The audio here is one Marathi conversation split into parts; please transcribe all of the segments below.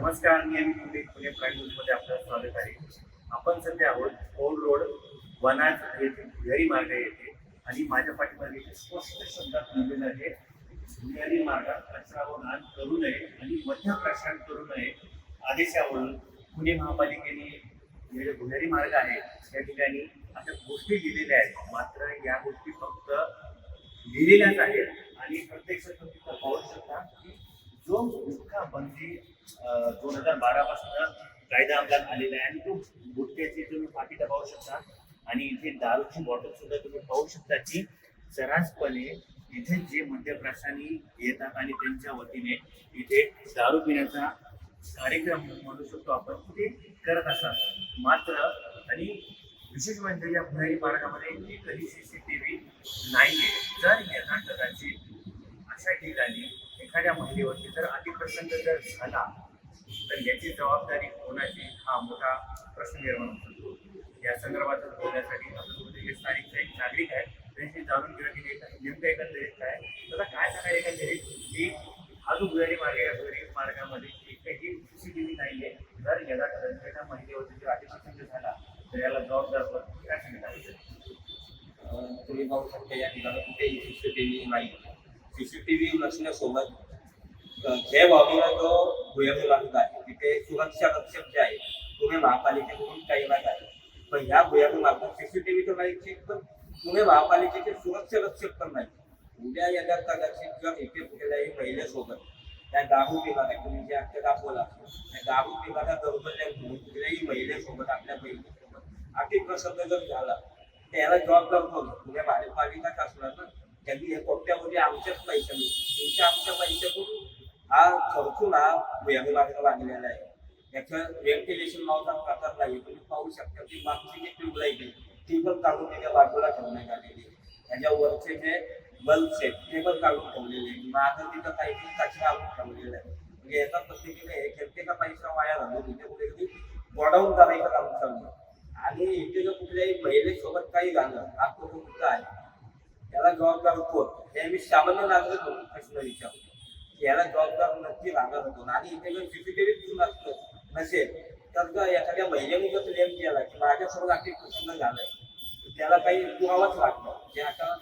नमस्कार मी अमित मुंडे पुणे प्राईम न्यूजमध्ये आपलं स्वागत आहे. आपण सध्या आहोत ओल्ड रोड वनाज येथे भुयारी मार्ग येथे. आणि माझ्या पाठीमागे स्पष्ट शब्दात लिहिलेलं आहे. भुयारी मार्गात कचरा करू नये आणि मध्य प्रसारण करू नये आदेशावरून पुणे महापालिकेने हे जे भुयारी मार्ग आहे त्या ठिकाणी अशा गोष्टी लिहिलेल्या आहेत. मात्र या गोष्टी फक्त लिहिलेल्याच आहेत. आणि प्रत्यक्षात तुम्ही पाहू शकता की जो गुटखा बंदी दोन हजार बारा पासून कायदा अंमलात आलेला आहे. आणि तो गुटख्याची तुम्ही पाकिटं पाहू शकता. आणि इथे दारूची बॉटल सुद्धा तुम्ही पाहू शकता की सरासपणे इथे जे मध्यप्रासानी येतात आणि त्यांच्या वतीने इथे दारू पिण्याचा कार्यक्रम म्हणू शकतो आपण. ते करत असतात. मात्र आणि विशेष म्हणजे या भुयारी मार्गामध्ये एकही सीसीटीव्ही नाहीये. जर या नाटकाची अशा ठिकाणी एखाद्या महिलेवरती जर अतिप्रसंग जर झाला तर याची जबाबदारी कोणाची? हा मोठा प्रश्न निर्माण होतो. या संदर्भात बोलण्यासाठी आपल्यासोबत जे स्थानिक एक नागरिक आहेत. त्यांची जाणून घेणं की नेमकं एकंदरीत काय त्याला काय सांगायला एकंदरीत? की हा जो भुयारी मार्ग आहे या भुयारी मार्गामध्ये एकही नाही आहे जर याला एखाद्या महिलेवरती जर अतिप्रसंग झाला तर याला जबाबदार काय सांगितलं तुम्ही पाहू शकता या ठिकाणी कुठेही सीसीटीव्ही नाही सीसीटीव्ही नसण्यासोबत जय हे बाबीला जो भुयारी लागत आहे. तिथे सुरक्षा रक्षक जे आहे पुणे महापालिकेकडून तैनात आहे. पण ह्या भुयारी मार्गात सीसीटीव्ही तर नाही पण पुणे महापालिकेचे सुरक्षा रक्षक पण नाही उद्या याच्या कदाचित जर इथे कुठल्याही महिलेसोबत त्या दारू पिकाला तुम्ही जे आता दाखवला त्या दारू विभागात दौर्बल्य घेऊन कुठल्याही महिलेसोबत आपल्या बहिणीसोबत अतिप्रसंग जर झाला त्याला जबाबदार कोण? पुणे महापालिकाच असणार ना. त्यांनी हे कोट्यावधी आमच्याच पैशा तुमच्या आमच्या पैशातून हा खर्चून हा भुयारी लागला लागलेला आहे. याचं व्हेंटिलेशन नावाचा प्रकार नाही. तुम्ही पाहू शकता की मागची जी ट्यूबलाईट आहे ती पण काढून त्याच्या बाजूला ठेवण्यात आलेली आहे. त्याच्या वरचे जे बल्ब आहेत ते पण काढून ठेवलेले आहे मागं तिथं काही कचरा आणून ठेवलेला आहे. म्हणजे याचा पद्धतीने हे खेळते का पैसा वाया घालून इथे कुठेतरी गोडाऊन करायचं काम चाललं आणि इथे जर कुठल्याही महिलेसोबत काही झालं हा तो मुद्दा आहे. त्याला जबाबदार कोण हे मी सामान्य नागरिक म्हणून प्रश्न विचारतो याला जबाबदार नक्की लागत कोण आणि इथे जर सीसीटीव्ही नसतं नसेल तर एखाद्या महिलेने जर क्लेम केला की माझ्यासोबत अति प्रसंग झालाय त्याला काही पुरावाच लागतो जे आता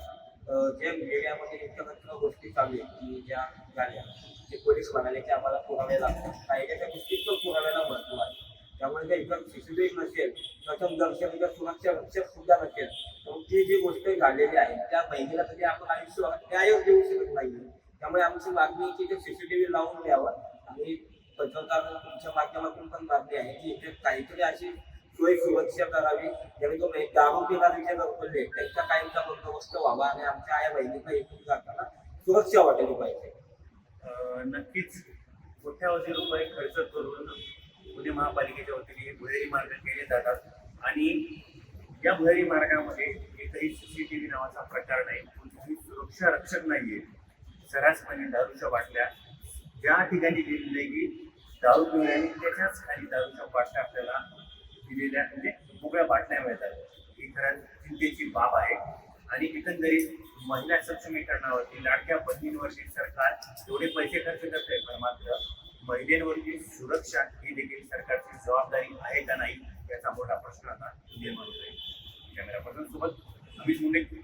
जे मीडियामध्ये इतरत्र गोष्टी चालू आहेत की ज्या झाल्या ते पोलीस म्हणाले की आम्हाला पुरावे लागतात. कायद्याच्या गोष्टीत पण पुराव्याला महत्त्व आहे. त्यामुळे जर इतर सीसीटीव्ही नसेल प्रथम दर्शन जर सुरक्षा रक्षक सुद्धा नसेल जी जी गोष्ट झालेली आहे त्या बहिणीला तरी आपण आयुष्य न्यायच देऊ शकत नाही त्यामुळे आमची मागणी आहे की ते सीसीटीव्ही लावून द्यावं. आणि पत्रकार तुमच्या माध्यमातून पण मागणी आहे की इथे काहीतरी अशी सोय सुरक्षा करावी. जेणेकरून एक दारू पिणारे विषय बोलले त्यांचा कायमचा बंदोबस्त व्हावा आणि आमच्या आया बहिणीला एकूण जाताना सुरक्षा वाटेल पाहिजे. नक्कीच नक्कीच कोट्यावधी रुपये खर्च करून पुणे महापालिकेच्या वतीने हे भुयारी मार्ग केले जातात. आणि या भुयारी मार्गामध्ये एकही सीसीटीव्ही नावाचा प्रकार नाही कोणतीही सुरक्षा रक्षक नाहीये. सरासपणे म्हणजे दारूच्या बाटल्या. ज्या ठिकाणी लिहिलेलं आहे की दारू पिण्याने त्याच्याच खाली दारूच्या बाटल्या आपल्याला दिलेल्या म्हणजे मोकळ्या बाटल्या मिळतात. ही खरंच चिंतेची बाब आहे. आणि एकंदरीत महिला सक्षमीकरणावरती लाडक्या बहिणींवरती सरकार एवढे पैसे खर्च करत आहे पण मात्र महिलांवरची सुरक्षा ही देखील सरकारची जबाबदारी आहे का नाही याचा मोठा प्रश्न आता निर्माण होत आहे कॅमेरा पर्सन सोबत avec mon école.